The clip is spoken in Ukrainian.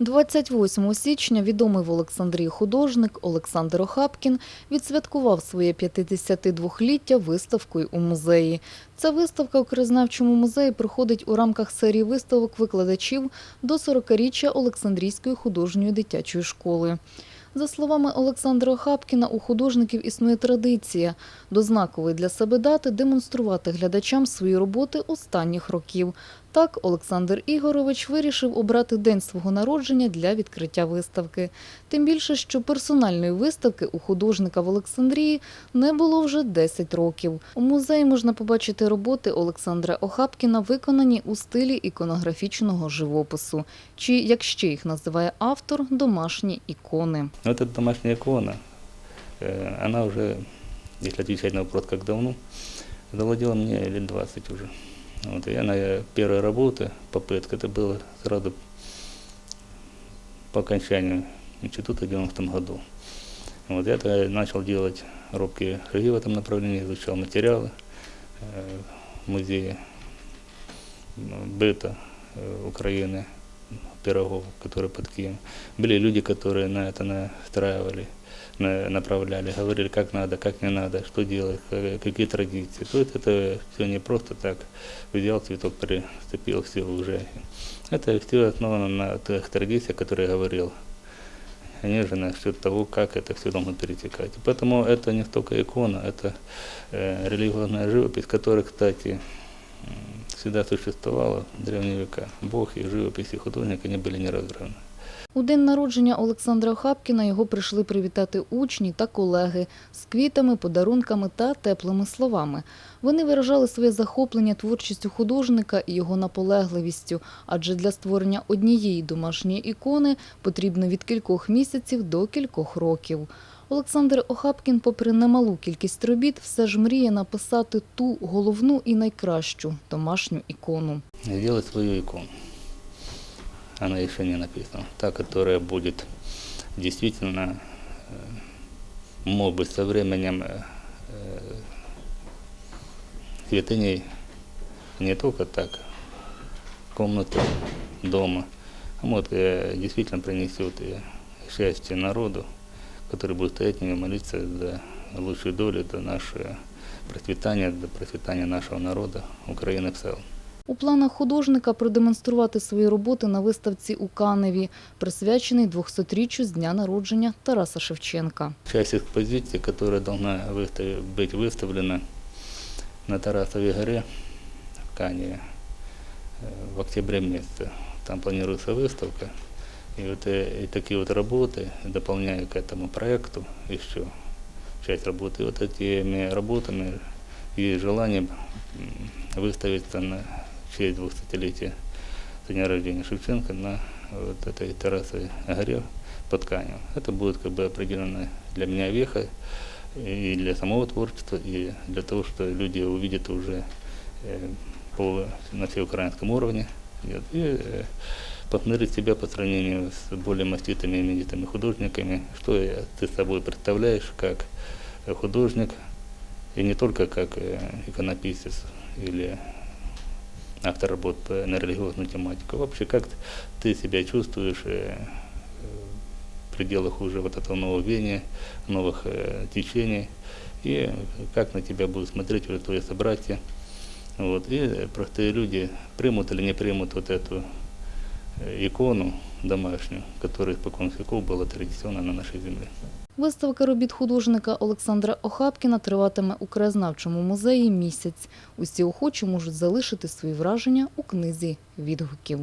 28 січня відомий в Олександрії художник Олександр Охапкін відсвяткував своє 52-ліття виставкою у музеї. Ця виставка у краєзнавчому музеї проходить у рамках серії виставок викладачів до 40-річчя Олександрійської художньої дитячої школи. За словами Олександра Охапкіна, у художників існує традиція до знакової для себе дати демонструвати глядачам свої роботи останніх років. Так, Олександр Ігорович вирішив обрати день свого народження для відкриття виставки. Тим більше, що персональної виставки у художника в Олександрії не було вже 10 років. У музеї можна побачити роботи Олександра Охапкіна, виконані у стилі іконографічного живопису, чи, як ще їх називає автор, домашні ікони. Но эта домашняя икона, э, она уже, если отвечать на вопрос, как давно, завладела мне лет 20 уже. Вот, и я на первой работы, попытка, это было сразу по окончанию института в 90 году. Вот, я тогда начал делать робкие шаги в этом направлении, изучал материалы э, музея быта э, Украины, пирогов, которые под Киевом. Были люди, которые на это настраивали, на- направляли, говорили, как надо, как не надо, что делать, ка- какие традиции. То есть это все не просто так взял цветок, приступил, все уже. Это все основано на тех традициях, которые я говорил. Же насчет того, как это все должно перетекать. Поэтому это не столько икона, это э, религиозная живопись, которая, кстати, всегда существовала в древние века. Бог и живопись, и художник, они были неразрывны. У день народження Олександра Охапкіна його прийшли привітати учні та колеги з квітами, подарунками та теплими словами. Вони виражали своє захоплення творчістю художника і його наполегливістю, адже для створення однієї домашньої ікони потрібно від кількох місяців до кількох років. Олександр Охапкін, попри немалу кількість робіт, все ж мріє написати ту головну і найкращу домашню ікону. Сделать свою икону Она еще не написана. Та, которая будет действительно, э, может быть, со временем э, э, святыней не только так, комнаты дома, а может, э, действительно принесет и счастье народу, который будет стоять в ней и молиться за лучшую долю, за наше процветание, за процветание нашего народа, Украины в целом. У планах художника продемонструвати свої роботи на виставці у Каневі, присвячений 200-річчю з дня народження Тараса Шевченка. Часть экспозиции, которая должна выстав- быть выставлена на Тарасовой горе в Каневе э, в октябре месяце. Там планируется выставка. И вот э, и такие вот работы, дополняя к этому проекту еще часть работы, и вот этими работами есть желание м, выставиться на честь 200-летия со дня рождения Шевченко на вот этой Тарасовой горе под Каневом. Это будет как бы определенная для меня веха и для самого творчества, и для того, что люди увидят уже э, по, на всеукраинском уровне и, и э, посмотреть себя по сравнению с более маститыми именитыми художниками, что ты собой представляешь как художник, и не только как э, иконописец или автор работ по- на религиозную тематику. Вообще, как ты себя чувствуешь э, в пределах уже вот этого нового веяния, новых э, течений, и как на тебя будут смотреть уже твои собратья. Вот. И простые люди примут или не примут вот эту э, икону домашнюю, которая испокон веков была традиционна на нашей земле. Виставка робіт художника Олександра Охапкіна триватиме у краєзнавчому музеї місяць. Усі охочі можуть залишити свої враження у книзі відгуків.